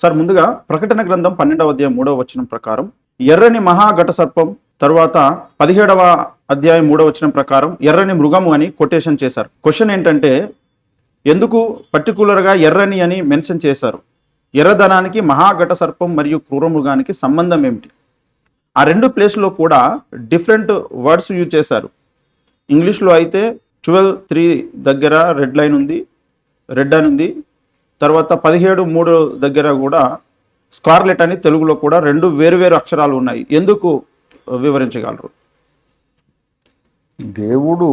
Sir ముందుగా ప్రకటన గ్రంథం పన్నెండవ అధ్యాయం మూడవ వచనం ప్రకారం ఎర్రని మహాఘట సర్పం తరువాత పదిహేడవ అధ్యాయం మూడవ వచనం ప్రకారం ఎర్రని మృగము అని కొటేషన్ చేశారు. క్వశ్చన్ ఏంటంటే ఎందుకు పర్టికులర్గా ఎర్రని అని మెన్షన్ చేశారు? ఎర్రదనానికి మహాఘట సర్పం మరియు క్రూరమృగానికి సంబంధం ఏమిటి? ఆ రెండు ప్లేస్లో కూడా డిఫరెంట్ వర్డ్స్ యూజ్ చేశారు. ఇంగ్లీష్లో అయితే ట్వెల్వ్ త్రీ దగ్గర రెడ్ లైన్ ఉంది రెడ్ అని ఉంది తర్వాత పదిహేడు మూడు దగ్గర కూడా స్కార్లెట్ అని తెలుగులో కూడా రెండు వేరువేరు అక్షరాలు ఉన్నాయి. ఎందుకు వివరించగలరు? దేవుడు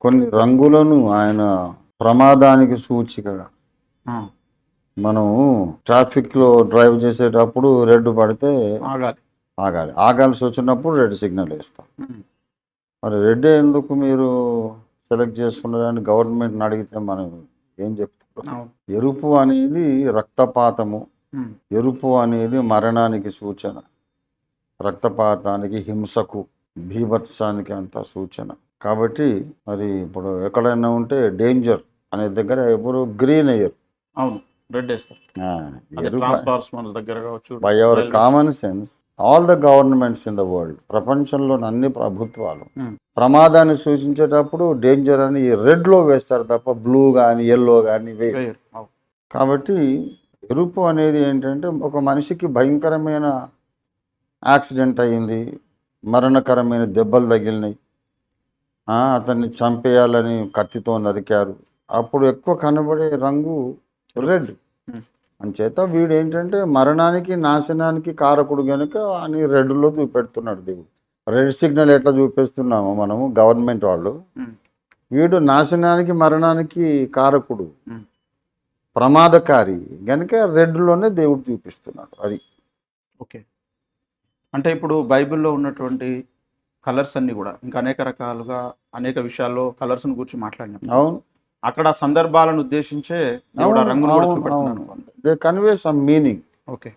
కొన్ని రంగులను ఆయన ప్రమాదానికి సూచికగా మనం ట్రాఫిక్లో డ్రైవ్ చేసేటప్పుడు రెడ్ పడితే ఆగాలి. ఆగాలి. ఆగాల్సి వచ్చినప్పుడు రెడ్ సిగ్నల్ వేస్తాం. మరి రెడ్ ఎందుకు మీరు సెలెక్ట్ చేసుకున్నారని గవర్నమెంట్ని అడిగితే మనం ఏం చెప్తాం అవును. ఎరుపు అనేది రక్తపాతము. ఎరుపు అనేది మరణానికి సూచన. రక్తపాతానికి హింసకు బీభత్సానికి అంత సూచన. కాబట్టి మరి ఇప్పుడు ఎక్కడైనా ఉంటే డేంజర్ అనే దగ్గర ఎవరు గ్రీన్ అయ్యరు. అవును. రెడ్ వేస్తారు. Common sense. All the governments in the world ప్రపంచంలోని అన్ని ప్రభుత్వాలు Hmm. ప్రమాదాన్ని సూచించేటప్పుడు డేంజర్ అని రెడ్లో వేస్తారు తప్ప బ్లూ కానీ ఎల్లో కానీ వేయరు. కాబట్టి ఎరుపు అనేది ఏంటంటే ఒక మనిషికి భయంకరమైన యాక్సిడెంట్ అయ్యింది మరణకరమైన దెబ్బలు తగిలినాయి అతన్ని చంపేయాలని కత్తితో నరికారు అప్పుడు ఎక్కువ కనబడే రంగు రెడ్. అంచేత వీడు ఏంటంటే మరణానికి నాశనానికి కారకుడు గనుక అని రెడ్లో చూపెడుతున్నాడు దేవుడు. రెడ్ సిగ్నల్ ఎట్లా చూపిస్తున్నామో మనము గవర్నమెంట్ వాళ్ళు. వీడు నాశనానికి మరణానికి కారకుడు. ప్రమాదకారి గనుక రెడ్లోనే దేవుడు చూపిస్తున్నాడు అది. ఓకే. అంటే ఇప్పుడు బైబిల్లో ఉన్నటువంటి కలర్స్ అన్ని కూడా ఇంకా అనేక రకాలుగా అనేక విషయాల్లో కలర్స్ గురించి మాట్లాడినాం అవును. అక్కడ సందర్భాలను ఉద్దేశించే దేవుడు రంగును కూడా చూపెడుతున్నాడు they convey some meaning okay.